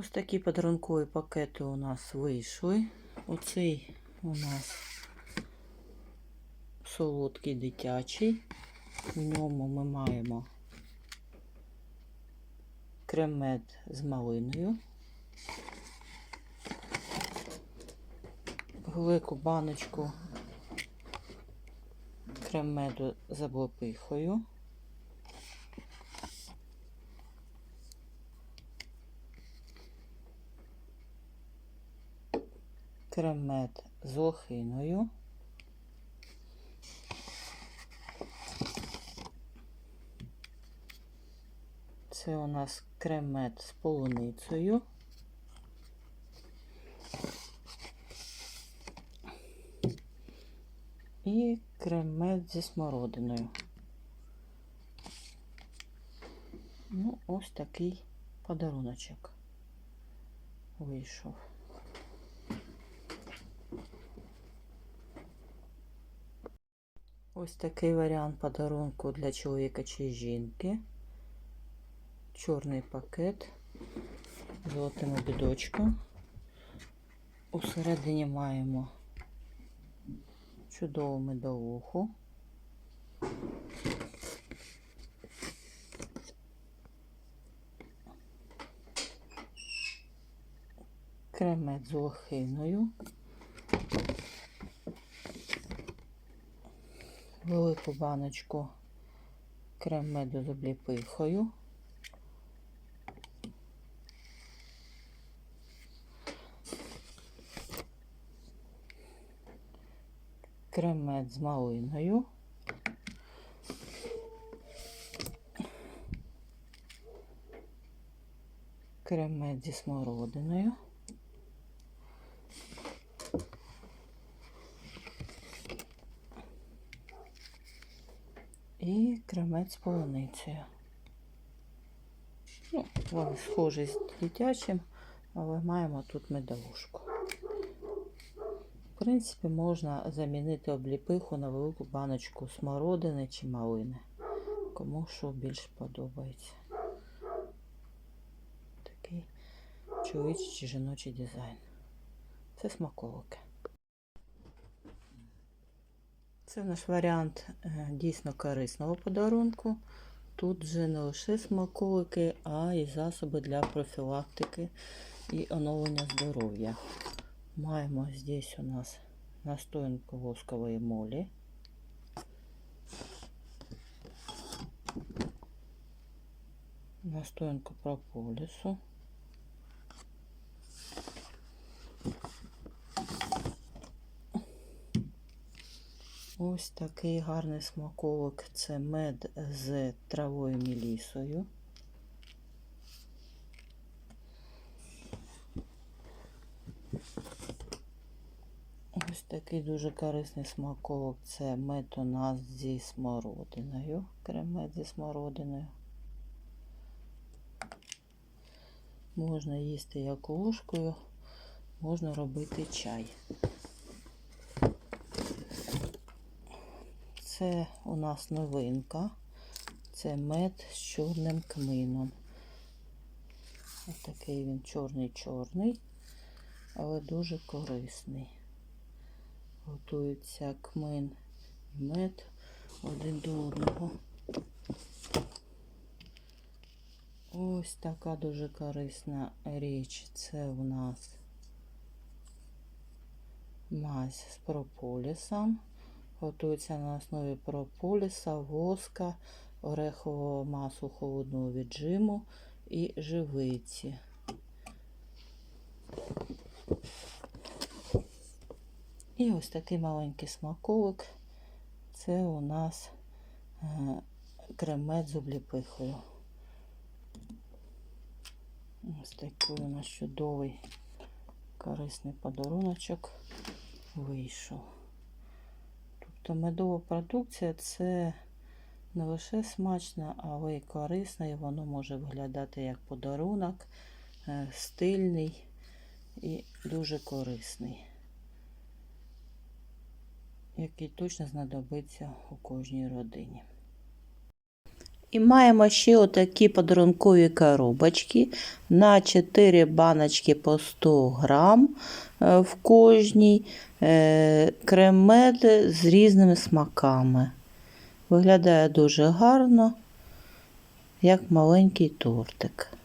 Ось такі подарункові пакети у нас вийшли. Оцей у нас солодкий дитячий. В ньому ми маємо кремет з малиною. Велику баночку кремеду з облепихою. Кремет з лохиною. Це у нас кремет з полуницею. І кремет зі смородиною. Ну, ось такий подаруночок вийшов. Ось такий варіант подарунку для чоловіка чи жінки. Чорний пакет з золотим обідочком. Усередині маємо чудову медовуху. Кремет з лохиною. Велику баночку крем-меду з обліпихою. Кремет з малиною. Кремет зі смородиною. І кремет з полуницею. Ну, вони схожі з дитячим, але маємо тут медовушку. В принципі, можна замінити обліпиху на велику баночку смородини чи малини. Кому що більш подобається. Такий чоловічий чи жіночий дизайн. Це смаколики. Це наш варіант е, дійсно корисного подарунку. Тут вже не лише смаколики, а й засоби для профілактики і оновлення здоров'я. Маємо здесь у нас настоянку воскової молі. Настоянку прополісу. Ось такий гарний смаколик. Це мед з травою мілісою. Ось такий дуже корисний смаколик. Це мед у нас зі смородиною. Кремет зі смородиною. Можна їсти як ложкою, можна робити чай. Це у нас новинка. Це мед з чорним кмином. Ось такий він чорний-чорний, але дуже корисний. Готується кмин і мед один до одного. Ось така дуже корисна річ. Це у нас мазь з прополісом. Готується на основі прополіса, воска, орехового масу холодного віджиму і живиці. І ось такий маленький смаколик. Це у нас е, кремет з обліпихою. Ось такий у нас чудовий корисний подаруночок вийшов. Тобто медова продукція це не лише смачна, але й корисна, і воно може виглядати як подарунок, е, стильний і дуже корисний, який точно знадобиться у кожній родині. І маємо ще отакі подарункові коробочки на 4 баночки по 100 грам е, в кожній. Е, Крем-мед з різними смаками. Виглядає дуже гарно, як маленький тортик.